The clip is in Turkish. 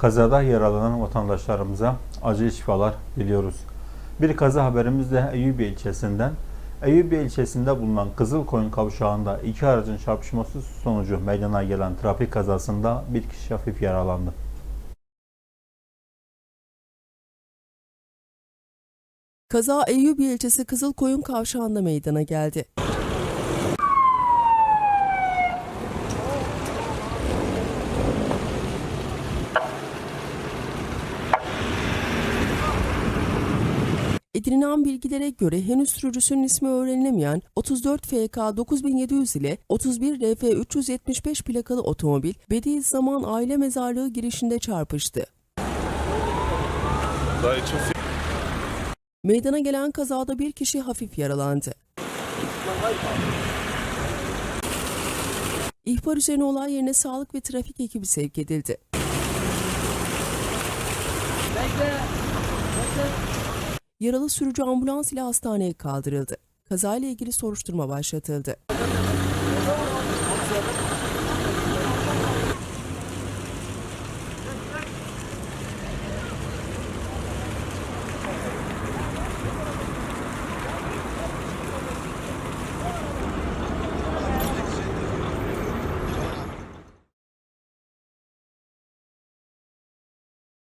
Kazada yaralanan vatandaşlarımıza acı şifalar diliyoruz. Bir kaza haberimiz de Eyyubiye ilçesinden. Eyyubiye ilçesinde bulunan Kızılkoyun kavşağında iki aracın çarpışması sonucu meydana gelen trafik kazasında bir kişi hafif yaralandı. Kaza Eyyubiye ilçesi Kızılkoyun kavşağında meydana geldi. Edinilen bilgilere göre henüz sürücüsünün ismi öğrenilemeyen 34 FK 9700 ile 31 RF 375 plakalı otomobil Bediüzzaman Aile Mezarlığı girişinde çarpıştı. Meydana gelen kazada bir kişi hafif yaralandı. İhbar üzerine olay yerine sağlık ve trafik ekibi sevk edildi. Yaralı sürücü ambulans ile hastaneye kaldırıldı. Kazayla ilgili soruşturma başlatıldı.